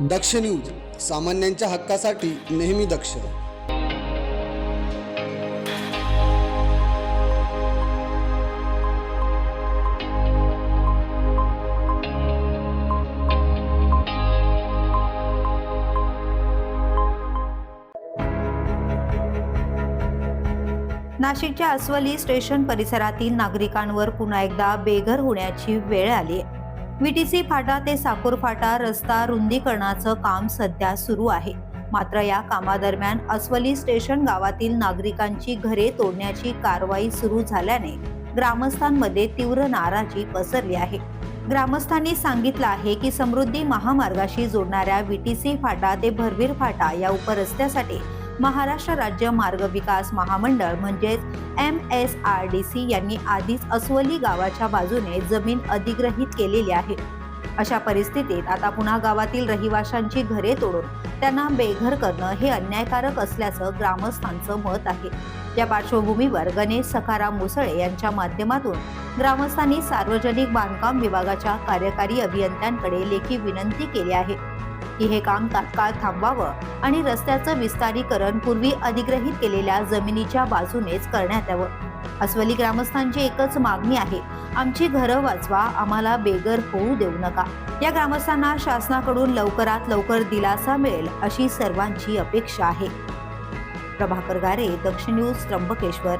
दक्ष news सामान्यांच्या हक्कासाठी नेहमी दक्ष. नाशिकच्या अस्वली स्टेशन परिसरातील नागरिकांवर पुन्हा एकदा बेघर होण्याची वेळ आली आहे. व्हीटीसी फाटा ते साकूर फाटा रस्ता रुंदीकरणाचं काम सध्या सुरू आहे. मात्र या कामादरम्यान अस्वली स्टेशन गावातील नागरिकांची घरे तोडण्याची कारवाई सुरू झाल्याने ग्रामस्थांमध्ये तीव्र नाराजी पसरली आहे. ग्रामस्थांनी सांगितलं आहे की समृद्धी महामार्गाशी जोडणाऱ्या व्हीटीसी फाटा ते भरवीर फाटा या उपरस्त्यासाठी महाराष्ट्र राज्य मार्ग विकास महामंडळ म्हणजेच M S R D C यांनी आधीच अस्वली गावाच्या बाजूने जमीन अधिग्रहित केलेली आहे. अशा परिस्थितीत आता पुन्हा गावातील रहिवाशांची घरे तोडून त्यांना बेघर करणं हे अन्यायकारक असल्याचं ग्रामस्थांचं मत आहे. या पार्श्वभूमीवर गणेश सखाराम मुसळे यांच्या माध्यमातून ग्रामस्थांनी सार्वजनिक बांधकाम विभागाच्या कार्यकारी अभियंत्यांकडे लेखी विनंती केली आहे. की हे काम तात्काळ थांबवावं आणि रस्त्याचं विस्तारीकरण पूर्वी अधिग्रहित केलेल्या जमिनीच्या बाजूनेच करण्यात यावं. अस्वली ग्रामस्थांची एकच मागणी आहे आमची घरं वाचवा आम्हाला बेगर होऊ देऊ नका. या ग्रामस्थांना शासनाकडून लवकरात लवकर दिलासा मिळेल अशी सर्वांची अपेक्षा आहे. प्रभाकर गारे दक्षिण न्यूज त्र्यंबकेश्वर.